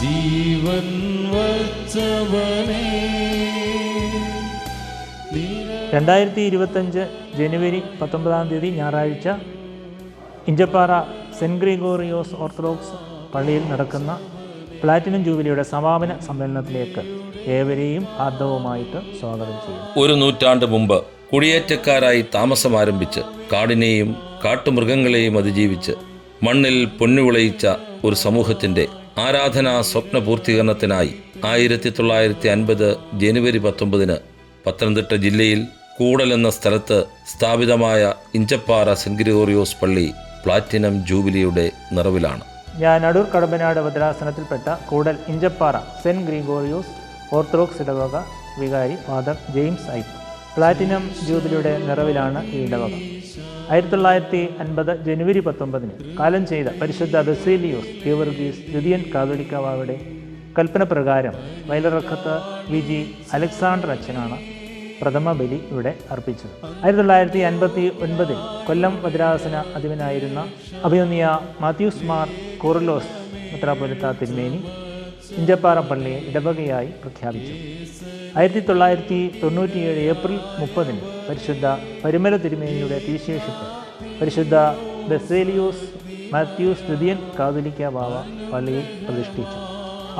ജീവൻ വച്ചവനെ. രണ്ടായിരത്തി ഇരുപത്തഞ്ച് ജനുവരി പത്തൊമ്പതാം തീയതി ഞായറാഴ്ച ഇഞ്ചപ്പാറ സെന്റ് ഗ്രിഗോറിയോസ് ഓർത്തഡോക്സ് പള്ളിയിൽ നടക്കുന്ന പ്ലാറ്റിനം ജൂബിലിയുടെ സമാപന സമ്മേളനത്തിലേക്ക് ഏവരെയും ആർദ്രവുമായിട്ട് സ്വാഗതം ചെയ്യും ഒരു നൂറ്റാണ്ട് മുമ്പ് കുടിയേറ്റക്കാരായി താമസം ആരംഭിച്ച് കാടിനെയും കാട്ടുമൃഗങ്ങളെയും അതിജീവിച്ച് മണ്ണിൽ പൊന്നുവിളയിച്ച ഒരു സമൂഹത്തിന്റെ ആരാധനാ സ്വപ്ന പൂർത്തീകരണത്തിനായി ആയിരത്തി തൊള്ളായിരത്തി അൻപത് ജനുവരി പത്തൊമ്പതിന് പത്തനംതിട്ട ജില്ലയിൽ കൂടൽ എന്ന സ്ഥലത്ത് സ്ഥാപിതമായ ഇഞ്ചപ്പാറ സെന്റ് ഗ്രിഗോറിയോസ് പള്ളി പ്ലാറ്റിനം ജൂബിലിയുടെ നിറവിലാണ്. ഞാൻ അടൂർ കടമ്പനാട് ഭദ്രാസനത്തിൽപ്പെട്ട Koodal Inchappara saint Gregorios orthodox ഇടവക വികാരി ഫാദർ ജെയിംസ് ഐപ്പ് പ്ലാറ്റിനം ജൂബിലിയുടെ നിറവിലാണ് ഈ ഇടവക. ആയിരത്തി തൊള്ളായിരത്തി അൻപത് ജനുവരി പത്തൊമ്പതിന് കാലം ചെയ്ത പരിശുദ്ധ ബസേലിയോസ് ഗീവർഗീസ് ദ്വിതീയൻ കാതോലിക്കാവയുടെ കൽപ്പന പ്രകാരം വയലിറക്കത്ത് വി ജി അലക്സാണ്ടർ അച്ഛനാണ് പ്രഥമ ബലി ഇവിടെ അർപ്പിച്ചത്. ആയിരത്തി തൊള്ളായിരത്തി അൻപത്തി ഒൻപതിൽ കൊല്ലം ഭദ്രാസന അധിപനായിരുന്ന അഭിനന്ദിയ മാത്യൂസ് മാർ കോറിലോസ് മെത്രാപ്പൊലിത്ത തിരുമേനി ഇഞ്ചപ്പാറ പള്ളിയെ ഇടവകയായി പ്രഖ്യാപിച്ചു. ആയിരത്തി തൊള്ളായിരത്തി തൊണ്ണൂറ്റിയേഴ് ഏപ്രിൽ മുപ്പതിന് പരിശുദ്ധ പരിമല തിരുമേനിയുടെ തീശേഷിപ്പ് പരിശുദ്ധ ബസേലിയോസ് മാത്യൂസ് തൃതീയൻ കാതുലിക്ക ബാവ പള്ളിയിൽ പ്രതിഷ്ഠിച്ചു.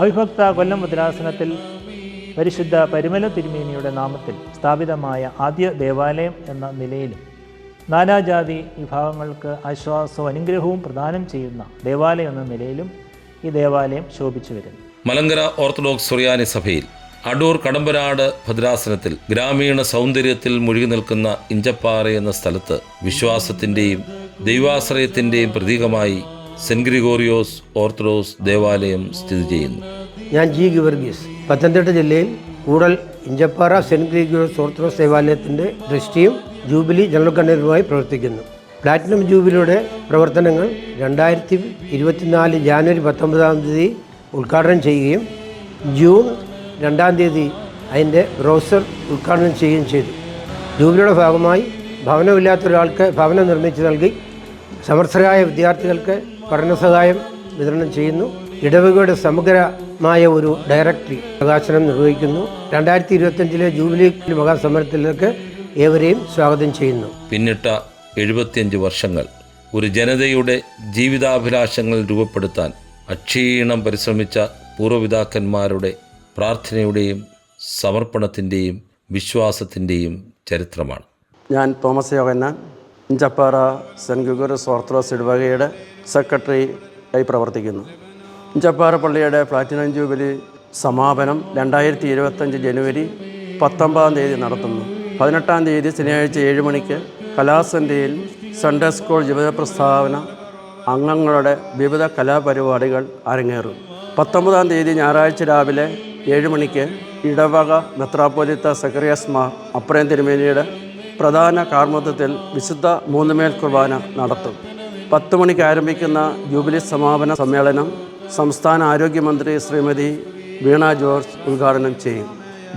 അവിഭക്ത കൊല്ലം ഭദ്രാസനത്തിൽ പരിശുദ്ധ പരിമല തിരുമേനിയുടെ നാമത്തിൽ സ്ഥാപിതമായ ആദ്യ ദേവാലയം എന്ന നിലയിലും നാനാജാതി വിഭാഗങ്ങൾക്ക് ആശ്വാസവും അനുഗ്രഹവും പ്രദാനം ചെയ്യുന്ന ദേവാലയം എന്ന നിലയിലും ഈ ദേവാലയം ശോഭിച്ചു വരുന്നു. മലങ്കര ഓർത്തഡോക്സ് സുറിയാനി സഭയിൽ അടൂർ കടമ്പനാട് ഭദ്രാസനത്തിൽ ഗ്രാമീണ സൗന്ദര്യത്തിൽ മുഴുകി നിൽക്കുന്ന ഇഞ്ചപ്പാറ എന്ന സ്ഥലത്ത് വിശ്വാസത്തിന്റെയും ദൈവാശ്രയത്തിന്റെയും പ്രതീകമായി സെന്റ് ഗ്രിഗോറിയോസ് ഓർത്തഡോക്സ് ദേവാലയം സ്ഥിതി ചെയ്യുന്നു. ഞാൻ ജി ഗിവർഗീസ്. പത്തനംതിട്ട ജില്ലയിൽ Koodal Inchappara saint Gregorios Orthodox ദേവാലയത്തിന്റെ ട്രസ്റ്റിയും ജൂബിലി ജനറൽ കൺവീനറുമായി പ്രവർത്തിക്കുന്നു. പ്ലാറ്റിനം ജൂബിലിയുടെ പ്രവർത്തനങ്ങൾ രണ്ടായിരത്തി ഇരുപത്തിനാല് ജാനുവരി പത്തൊമ്പതാം തീയതി ഉദ്ഘാടനം ചെയ്യുകയും ജൂൺ രണ്ടാം തീയതി അതിന്റെ ബ്രൗസർ ഉദ്ഘാടനം ചെയ്യുകയും ചെയ്തു. ജൂബിലിയുടെ ഭാഗമായി ഭവനമില്ലാത്ത ഒരാൾക്ക് ഭവനം നിർമ്മിച്ച് നൽകി സമർത്ഥരായ വിദ്യാർത്ഥികൾക്ക് പഠന സഹായം വിതരണം ചെയ്യുന്നു. ഇടവകയുടെ സമഗ്രമായ ഒരു ഡയറക്ടറി പ്രകാശനം നിർവഹിക്കുന്നു. രണ്ടായിരത്തി ഇരുപത്തഞ്ചിലെ ജൂബിലി മഹാസമരത്തിലേക്ക് ഏവരെയും സ്വാഗതം ചെയ്യുന്നു. പിന്നിട്ട എഴുപത്തിയഞ്ച് വർഷങ്ങൾ ഒരു ജനതയുടെ ജീവിതാഭിലാഷങ്ങൾ രൂപപ്പെടുത്താൻ അക്ഷീണം പരിശ്രമിച്ച പൂർവപിതാക്കന്മാരുടെ പ്രാർത്ഥനയുടെയും സമർപ്പണത്തിന്റെയും വിശ്വാസത്തിന്റെയും ചരിത്രമാണ്. ഞാൻ Thomas Yohannan Inchappara saint Gregorios Orthodox ഇടവകയുടെ സെക്രട്ടറി ആയി പ്രവർത്തിക്കുന്നു. ഇഞ്ചപ്പാറ പള്ളിയുടെ പ്ലാറ്റിനം ജൂബിലി സമാപനം രണ്ടായിരത്തി ഇരുപത്തഞ്ച് ജനുവരി പത്തൊമ്പതാം തീയതി നടത്തുന്നു. പതിനെട്ടാം തീയതി ശനിയാഴ്ച ഏഴ് മണിക്ക് കലാസന്ധ്യയിൽ സൺഡേ സ്കൂൾ ജീവിത പ്രസ്താവന അംഗങ്ങളുടെ വിവിധ കലാപരിപാടികൾ അരങ്ങേറും. പത്തൊമ്പതാം തീയതി ഞായറാഴ്ച രാവിലെ ഏഴ് മണിക്ക് ഇടവക മെത്രാപ്പോലിത്ത സക്കറിയാസ് മാർ അപ്രയം തിരുമേനിയുടെ പ്രധാന കാർമ്മത്വത്തിൽ വിശുദ്ധ മൂന്നുമേൽ കുർബാന നടത്തും. പത്ത് മണിക്ക് ആരംഭിക്കുന്ന ജൂബിലി സമാപന സമ്മേളനം സംസ്ഥാന ആരോഗ്യമന്ത്രി ശ്രീമതി വീണ ജോർജ് ഉദ്ഘാടനം ചെയ്യും.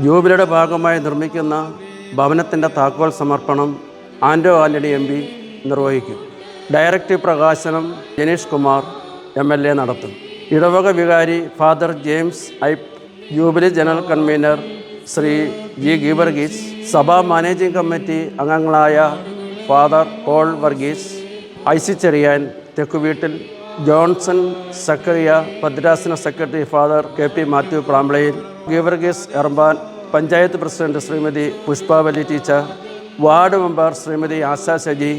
ജൂബിലിയുടെ ഭാഗമായി നിർമ്മിക്കുന്ന ഭവനത്തിന്റെ താക്കോൽ സമർപ്പണം ആൻഡോ ആന്റണി എം നിർവഹിക്കും. ഡയറക്ടീവ് പ്രകാശനം Janeesh Kumar M L A നടത്തും. ഇടവക വികാരി father James I jubilee general convener Shri G Geevarghese സഭാ മാനേജിംഗ് കമ്മിറ്റി അംഗങ്ങളായ father call Varghese I C Cherian Thekkuveettil Johnson Zachariah ഭദ്രാസന secretary father K P Mathew Pramplayil Geevarghese എറമ്പാൻ panchayat president Shrimati Pushpavali teacher ward member Shrimati Asha Saji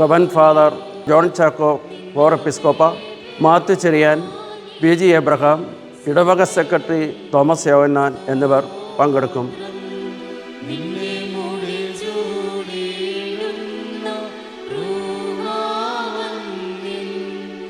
reverend father John Chacko four എപ്പിസ്കോപ്പ Mathew Cherian P G Abraham ഇടവക secretary Thomas Yohannan എന്നിവർ പങ്കെടുക്കും.